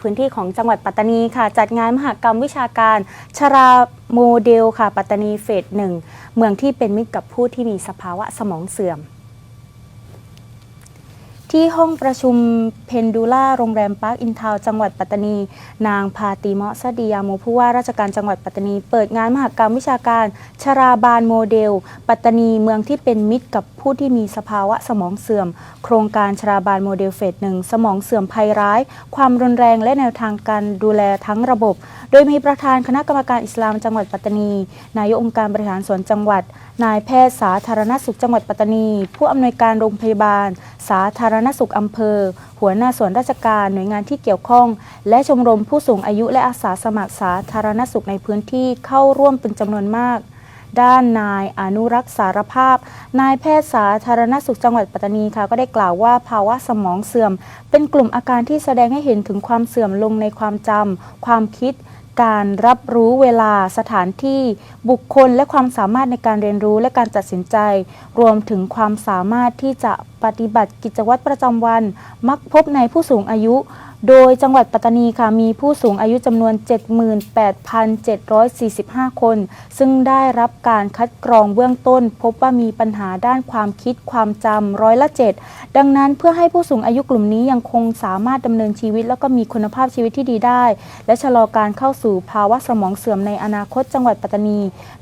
พื้นที่ของจังหวัดปัตตานีค่ะ จัดงานมหกรรมวิชาการชราโมเดลค่ะ ปัตตานีเฟสหนึ่งเมืองที่เป็นมิตรกับผู้ที่มีสภาวะสมองเสื่อม ที่ห้องประชุมเพนดูล่าโรงแรมปาร์คอินทาวจังหวัดปัตตานี นางพาติเมาะซดียาโมผู้ว่าราชการจังหวัดปัตตานี เปิดงานมหกรรมวิชาการชราบาลโมเดล ปัตตานีเมืองที่เป็นมิตรกับผู้ที่มีสภาวะสมองเสื่อม โครงการชราบาลโมเดลเฟสหนึ่งสมองเสื่อมภัยร้าย ความรุนแรงและแนวทางการดูแลทั้งระบบ โดยมีประธานคณะกรรมการอิสลามจังหวัดปัตตานี นายกองค์การบริหารส่วนจังหวัด นายแพทย์สาธารณสุขจังหวัดปัตตานี ผู้อำนวยการโรงพยาบาล สาธารณสุขอำเภอ หัวหน้าส่วนราชการหน่วยงานที่เกี่ยวข้อง และชมรมผู้สูงอายุและอาสาสมัครสาธารณสุขในพื้นที่เข้าร่วมเป็นจำนวนมาก ด้านนายอนุรักษ์สารภาพ นายแพทย์สาธารณสุขจังหวัดปัตตานีค่ะก็ได้กล่าวว่าภาวะสมองเสื่อม เป็นกลุ่มอาการที่แสดงให้เห็นถึงความเสื่อมลงในความจำความคิด การรับรู้เวลาสถานที่บุคคลและความสามารถในการเรียนรู้และการตัดสินใจ รวมถึงความสามารถที่จะปฏิบัติกิจวัตรประจำวัน มักพบในผู้สูงอายุ โดยจังหวัดปัตตานีค่ะมีผู้สูงอายุจำนวน 78,745 คน ซึ่งได้รับการคัดกรองเบื้องต้น พบว่ามีปัญหาด้านความคิดความจำร้อยละ 7 ดังนั้นเพื่อให้ผู้สูงอายุกลุ่มนี้ยังคงสามารถดำเนินชีวิต แล้วก็มีคุณภาพชีวิตที่ดีได้ และชะลอการเข้าสู่ภาวะสมองเสื่อมในอนาคตจังหวัดปัตตานี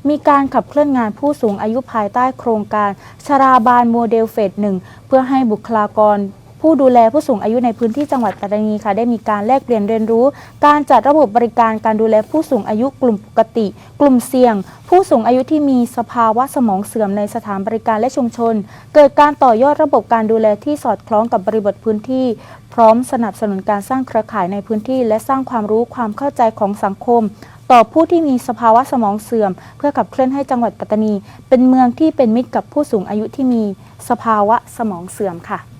มีการขับเคลื่อนงานผู้สูงอายุภายใต้โครงการชราบาลโมเดลเฟสหนึ่งเพื่อให้บุคลากร ผู้ดูแลผู้สูงอายุในพื้นที่จังหวัดปัตตานีค่ะได้มีการแลกเปลี่ยนเรียนรู้ การจัดระบบบริการการดูแลผู้สูงอายุกลุ่มปกติ กลุ่มเสี่ยง ผู้สูงอายุที่มีสภาวะสมองเสื่อมในสถานบริการและชุมชน เกิดการต่อยอดระบบการดูแลที่สอดคล้องกับบริบทพื้นที่ พร้อมสนับสนุนการสร้างเครือข่ายในพื้นที่ และสร้างความรู้ความเข้าใจของสังคมต่อผู้ที่มีสภาวะสมองเสื่อม เพื่อขับเคลื่อนให้จังหวัดปัตตานี เป็นเมืองที่เป็นมิตรกับผู้สูงอายุที่มีสภาวะสมองเสื่อมค่ะ